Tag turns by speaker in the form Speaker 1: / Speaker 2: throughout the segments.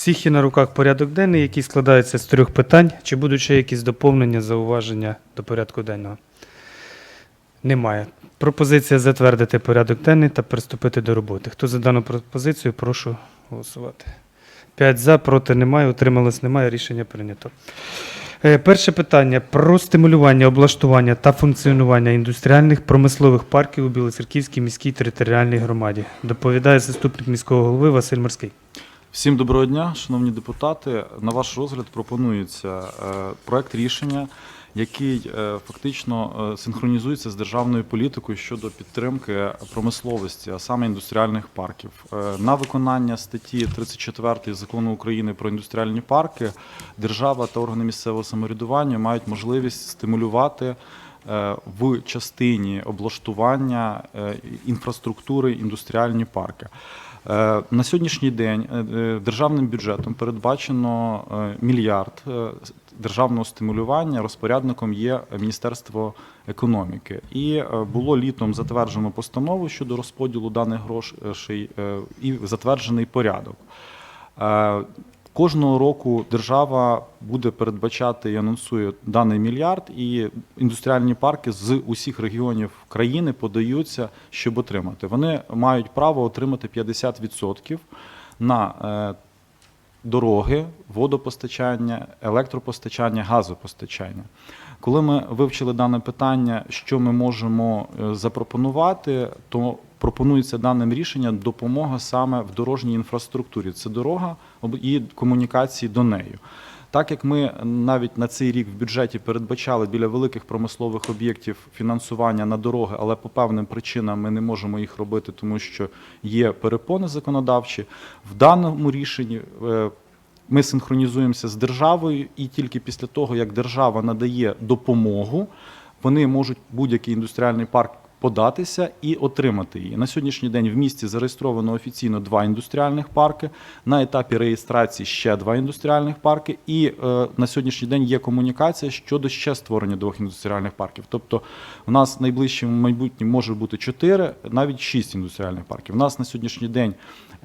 Speaker 1: Всіх є на руках порядок денний, який складається з трьох питань. Чи будуть ще якісь доповнення, зауваження до порядку денного? Немає. Пропозиція затвердити порядок денний та приступити до роботи. Хто за дану пропозицію, прошу голосувати. П'ять за, проти немає, утрималось немає. Рішення прийнято. Е, Перше питання про стимулювання облаштування та функціонування індустріальних промислових парків у Білоцерківській міській територіальній громаді. Доповідає заступник міського голови Василь Морський.
Speaker 2: Всім доброго дня, шановні депутати. На ваш розгляд пропонується е, проект рішення, який е, фактично е, синхронізується з державною політикою щодо підтримки промисловості, а саме індустріальних парків. На виконання статті 34 закону України про індустріальні парки держава та органи місцевого самоврядування мають можливість стимулювати в частині облаштування інфраструктури індустріальні парки. Е, На сьогоднішній день е, е, державним бюджетом передбачено мільярд державного стимулювання. Розпорядником є Міністерство економіки. І було літом затверджено постанову щодо розподілу даних грошей і затверджений порядок. Кожного року держава буде передбачати і анонсує даний мільярд, і індустріальні парки з усіх регіонів країни подаються, щоб отримати. Вони мають право отримати 50% на е, дороги, водопостачання, електропостачання, газопостачання. Коли ми вивчили дане питання, що ми можемо е, запропонувати, то пропонується даним рішенням допомога саме в дорожній інфраструктурі. Це дорога і комунікації до неї. Так як ми навіть на цей рік в бюджеті передбачали біля великих промислових об'єктів фінансування на дороги, але по певним причинам ми не можемо їх робити, тому що є перепони законодавчі. В даному рішенні е, ми синхронізуємося з державою, і тільки після того, як держава надає допомогу, вони можуть будь-який індустріальний парк податися і отримати її. На сьогоднішній день в місті зареєстровано офіційно два індустріальних парки. На етапі реєстрації ще два індустріальних парки. І е, на сьогоднішній день є комунікація щодо ще створення двох індустріальних парків. Тобто, у нас в найближчому майбутньому може бути чотири, навіть шість індустріальних парків. У нас на сьогоднішній день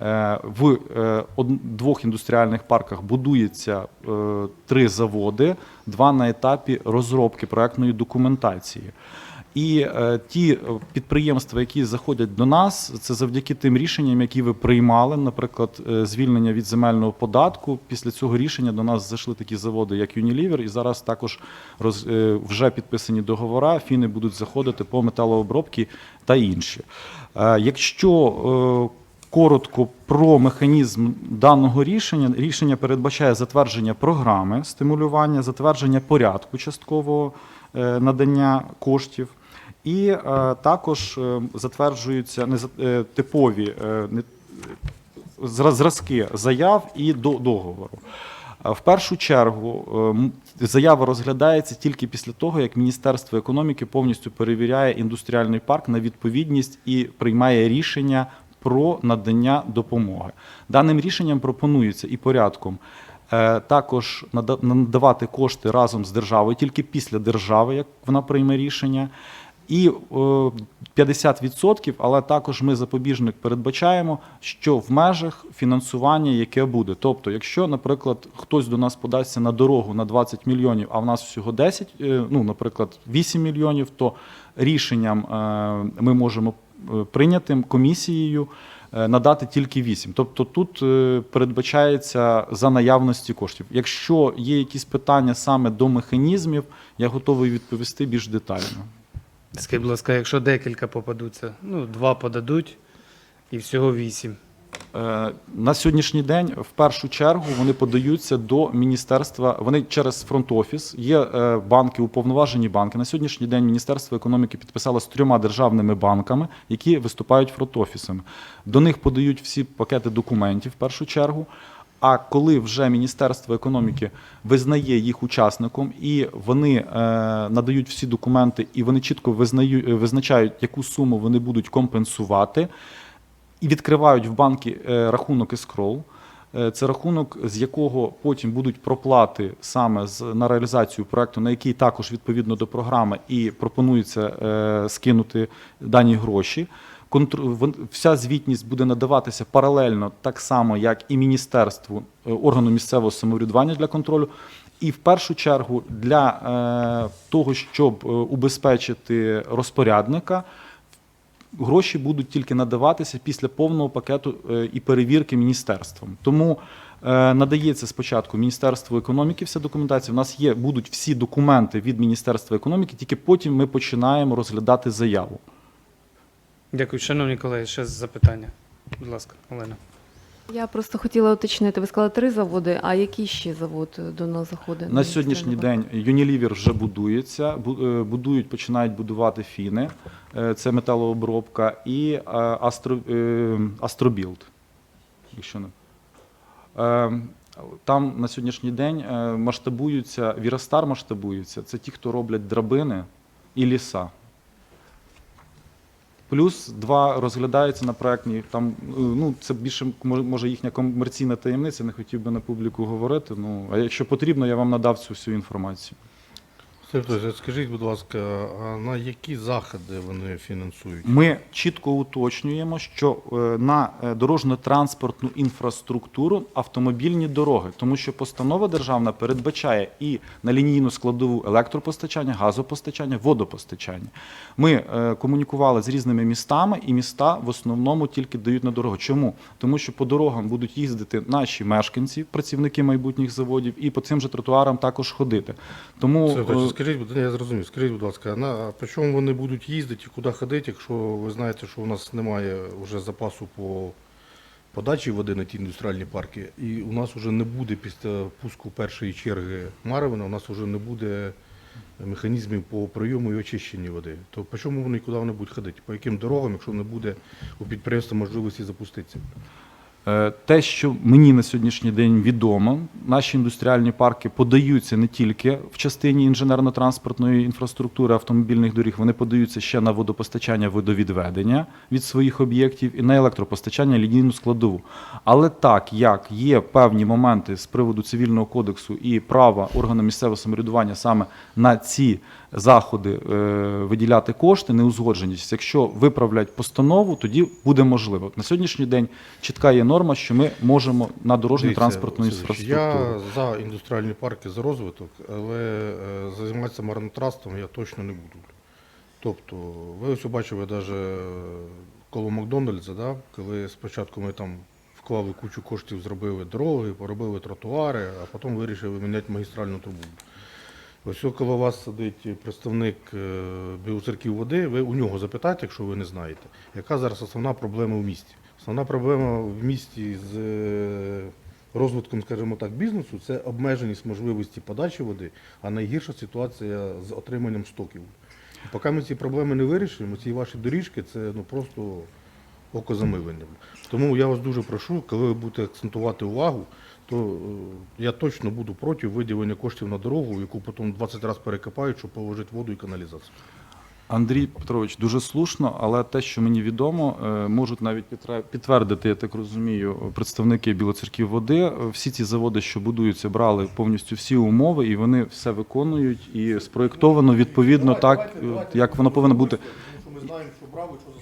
Speaker 2: е, в е, двох індустріальних парках будується е, три заводи, два на етапі розробки проектної документації. І е, ті е, підприємства, які заходять до нас, це завдяки тим рішенням, які ви приймали, наприклад, е, звільнення від земельного податку. Після цього рішення до нас зайшли такі заводи, як Unilever, і зараз також роз, вже підписані договори. Фіни будуть заходити по металообробці та інші. Якщо Коротко про механізм даного рішення. Рішення передбачає затвердження програми стимулювання, затвердження порядку часткового надання коштів, і е, також е, затверджуються не е, типові е, не- зра- зразки заяв і до договору. Е, В першу чергу е, заява розглядається тільки після того, як Міністерство економіки повністю перевіряє індустріальний парк на відповідність і приймає рішення про надання допомоги. Даним рішенням пропонується і порядком також надавати кошти разом з державою, тільки після держави, як вона прийме рішення. І е, 50%, але також ми запобіжник передбачаємо, що в межах фінансування, яке буде. Тобто, якщо, наприклад, хтось до нас подасться на дорогу на 20 мільйонів, а в нас всього 10, е, ну, наприклад, 8 мільйонів, то рішенням е, ми можемо е, прийнятим комісією е, надати тільки 8. Тобто тут е, передбачається за наявності коштів. Якщо є якісь питання саме до механізмів, я готовий відповісти більш детально.
Speaker 1: Скажіть, будь ласка, якщо декілька попадуться, ну, два подадуть і всього вісім.
Speaker 2: Е, На сьогоднішній день в першу чергу вони подаються до міністерства. Вони через фронт-офіс є е, банки, уповноважені банки. На сьогоднішній день Міністерство економіки підписало з трьома державними банками, які виступають фронт-офісами. До них подають всі пакети документів в першу чергу. А коли вже Міністерство економіки визнає їх учасником і вони е, надають всі документи, і вони чітко визнають, визначають, яку суму вони будуть компенсувати, і відкривають в банки е, рахунок escrow. Е, Це рахунок, з якого потім будуть проплати саме з, на реалізацію проекту, на який також відповідно до програми і пропонується скинути дані гроші. Вся звітність буде надаватися паралельно так само, як і міністерству е, органу місцевого самоврядування для контролю. І в першу чергу для е, того, щоб е, убезпечити розпорядника, гроші будуть тільки надаватися після повного пакету і перевірки міністерством. Тому надається спочатку Міністерству економіки вся документація. У нас є будуть всі документи від Міністерства економіки, тільки потім ми починаємо розглядати заяву.
Speaker 1: Дякую, шановні колеги. Ще запитання. Будь ласка, Олена.
Speaker 3: Я просто хотіла уточнити. Ви сказали три заводи. А який ще завод до нас заходить?
Speaker 2: На сьогоднішній день Unilever вже будується, е, будують, починають будувати фіни, е, це металообробка, і е, Астро, Астробілд. Якщо не. Там на сьогоднішній день масштабуються, Вірастар масштабується, це ті, хто роблять драбини і ліса. Плюс два розглядаються на проектній. Там е, ну це більше може їхня комерційна таємниця. Не хотів би на публіку говорити. Ну а якщо потрібно, я вам надав цю всю інформацію.
Speaker 4: Сергій, скажіть, будь ласка, а на які заходи вони фінансують?
Speaker 2: Ми чітко уточнюємо, що е, на е, дорожньо-транспортну інфраструктуру автомобільні дороги, тому що постанова державна передбачає і на лінійну складову електропостачання, газопостачання, водопостачання. Ми е, комунікували з різними містами, і міста в основному тільки дають на дорогу. Чому? Тому що по дорогам будуть їздити наші мешканці, працівники майбутніх заводів, і по цим же тротуарам також ходити. Тому
Speaker 4: Це, скажіть, будь- я зрозумів, скажіть, будь ласка, на по чому вони будуть їздити і куди ходити, якщо ви знаєте, що у нас немає вже запасу по подачі води на ті індустріальні парки, і у нас вже не буде після пуску першої черги Марвина, у нас вже не буде механізмів по прийому і очищенню води. То по чому вони куди вони будуть ходити? По яким дорогам, якщо не буде у підприємства можливості запуститися?
Speaker 2: Е, Те, що мені на сьогоднішній день відомо, наші індустріальні парки подаються не тільки в частині інженерно-транспортної інфраструктури автомобільних доріг, вони подаються ще на водопостачання, водовідведення від своїх об'єктів і на електропостачання лінійну складову. Але так як є певні моменти з приводу цивільного кодексу і права органу місцевого самоврядування саме на ці заходи е, виділяти кошти, неузгодженість. Якщо виправлять постанову, тоді буде можливо. На сьогоднішній день чітка є норма, що ми можемо на дорожню транспортну інфраструктуру.
Speaker 4: Я за індустріальні парки за розвиток, але е, займатися марнотратством я точно не буду. Тобто, ви ось бачили навіть коло Макдональдса, да, коли спочатку ми там вклали кучу коштів, зробили дороги, поробили тротуари, а потім вирішили міняти магістральну трубу. Ось коло вас сидить представник е, біоцерків води, ви у нього запитайте, якщо ви не знаєте, яка зараз основна проблема в місті. Основна проблема в місті з е, розвитком, скажімо так, бізнесу це обмеженість можливості подачі води, а найгірша ситуація з отриманням стоків. Поки ми ці проблеми не вирішимо, ці ваші доріжки це ну просто окозамилення. Тому я вас дуже прошу, коли ви будете акцентувати увагу, то е, я точно буду проти виділення коштів на дорогу, яку потім 20 разів перекопають, щоб положити воду і каналізацію.
Speaker 2: Андрій Петрович дуже слушно, але те, що мені відомо, е, можуть навіть підтвердити, я так розумію, представники білоцерків води. Всі ці заводи, що будуються, брали повністю всі умови, і вони все виконують і спроєктовано відповідно так, е, як воно повинно бути.
Speaker 4: Тому що ми знаємо, що брали, що.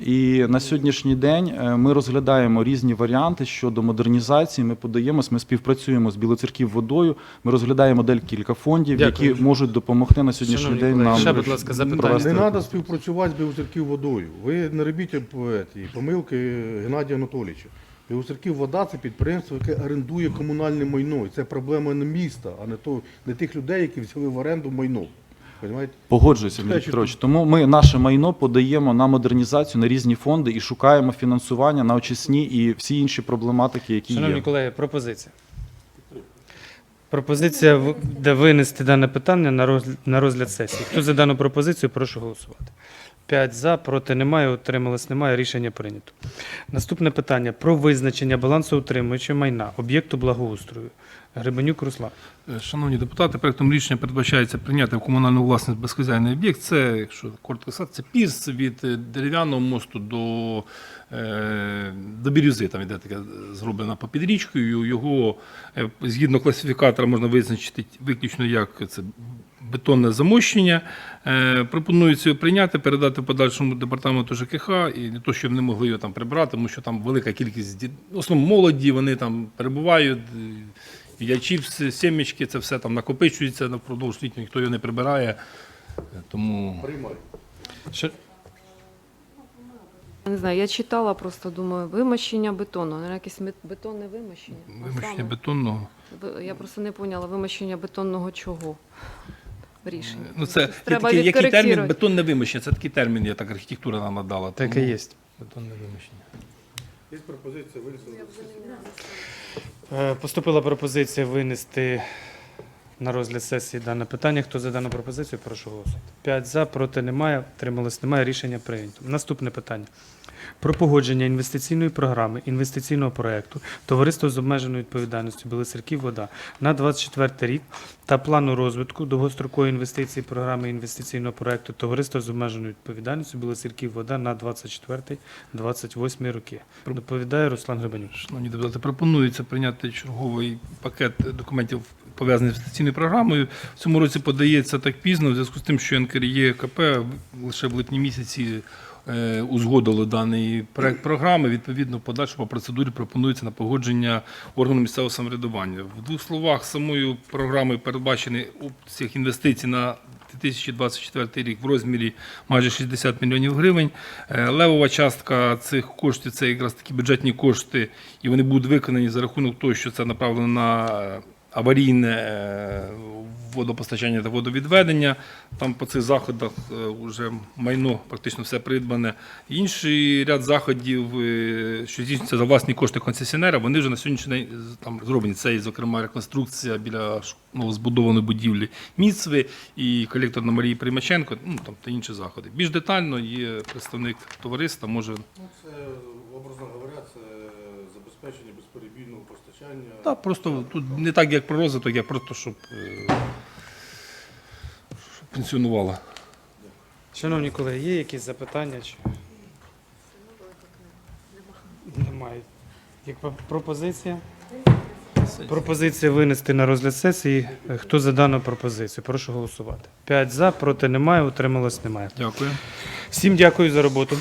Speaker 2: І на сьогоднішній день е, ми розглядаємо різні варіанти щодо модернізації. Ми подаємось, ми співпрацюємо з білоцерків водою. Ми розглядаємо декілька фондів,
Speaker 1: Дякую.
Speaker 2: які можуть допомогти на сьогоднішній
Speaker 1: Шановні
Speaker 2: день
Speaker 1: колеги,
Speaker 2: нам
Speaker 1: ще, будь ласка, запитання.
Speaker 4: Не треба співпрацювати з Білоцерків водою. Ви не робіть помилки Геннадія Анатолійовича. Білоцерків вода це підприємство, яке орендує комунальне майно. І це проблема не міста, а не, то, не тих людей, які взяли в оренду майно.
Speaker 2: Погоджуюся, Андрій Петрович. Тому ми наше майно подаємо на модернізацію на різні фонди і шукаємо фінансування на очисні і всі інші проблематики, які
Speaker 1: Шановні
Speaker 2: є.
Speaker 1: колеги, пропозиція. Пропозиція в- де винести дане питання на розгляд, на розгляд сесії. Хто за дану пропозицію, прошу голосувати. П'ять за, проти немає, утрималось немає. Рішення прийнято. Наступне питання про визначення балансоутримуючого майна об'єкту благоустрою. Гребенюк Руслан.
Speaker 5: Е, Шановні депутати, проектом рішення передбачається прийняти в комунальну власність безхозяйний об'єкт. Це, якщо коротко сказати, це пірс від е, дерев'яного мосту до, е, до бірюзи. Там іде таке зроблена попід річкою. Його згідно класифікатора можна визначити виключно як це бетонне замощення. Пропонується його прийняти, передати подальшому департаменту ЖКХ і не то, щоб не могли його там прибрати, тому що там велика кількість основному молоді, вони там перебувають. Е, Ячі, сімечки, це все там накопичується впродовж літнього, ніхто його не прибирає. Тому
Speaker 4: Приймай.
Speaker 1: Ще-
Speaker 3: Я не знаю, я читала, просто думаю, вимощення бетону. Наверно, якесь мет- бетонне вимощення. А
Speaker 5: вимушення
Speaker 3: саме?
Speaker 5: бетонного.
Speaker 3: Ви- Я просто не поняла, вимощення бетонного чого в рішенні.
Speaker 5: Ну, це є
Speaker 3: Треба
Speaker 5: такий, який термін
Speaker 3: відкоректувати.
Speaker 5: бетонне вимощення. Це такий термін, я так архітектура нам надала.
Speaker 1: Так і
Speaker 5: тому
Speaker 1: є.
Speaker 5: Бетонне вимощення.
Speaker 4: Є пропозиція винести
Speaker 1: Е, Поступила пропозиція винести на розгляд сесії дане питання. Хто за дану пропозицію, прошу голосувати. 5 за, проти немає, втрималось немає. Рішення прийнято. Наступне питання. Про погодження інвестиційної програми, інвестиційного проекту Товариство з обмеженою відповідальністю Білоцерків Вода на 24 рік та плану розвитку довгострокової інвестиції програми інвестиційного проекту Товариство з обмеженою відповідальністю Білоцерків Вода на 24-28 роки. Доповідає Руслан Гребенюк.
Speaker 5: Шановні депутати, пропонується прийняти черговий пакет документів пов'язаний з інвестиційною програмою. В цьому році подається так пізно, в зв'язку з тим, що НКРЄ КП лише в липні місяці е, узгодило даний проект програми. Відповідно, подальшому по процедурі пропонується на погодження органу місцевого самоврядування. В двох словах самою програмою передбачений обсяг інвестицій на 2024 рік в розмірі майже 60 мільйонів гривень. Е, Левова частка цих коштів це якраз такі бюджетні кошти, і вони будуть виконані за рахунок того, що це направлено на е, аварійне е, водопостачання та водовідведення. Там по цих заходах вже майно практично все придбане. Інший ряд заходів, е, що здійснюються за власні кошти концесіонера, вони вже на сьогоднішній день там зроблені. Це, зокрема, реконструкція біля новозбудованої будівлі Міцви і колектор на Марії Примаченко, ну там та інші заходи. Більш детально є представник товариства, може
Speaker 4: Ну, це, образно говоря, це забезпечення безперебійного постачання.
Speaker 5: та просто тут не так, як про розвиток, як просто щоб, е, щоб функціонувала.
Speaker 1: Шановні колеги, є якісь запитання? Чи... Немає. Як пропозиція? Пропозиція винести на розгляд сесії. Хто за дану пропозицію? Прошу голосувати. 5 за, проти немає, утрималось немає.
Speaker 5: Дякую.
Speaker 1: Всім дякую за роботу.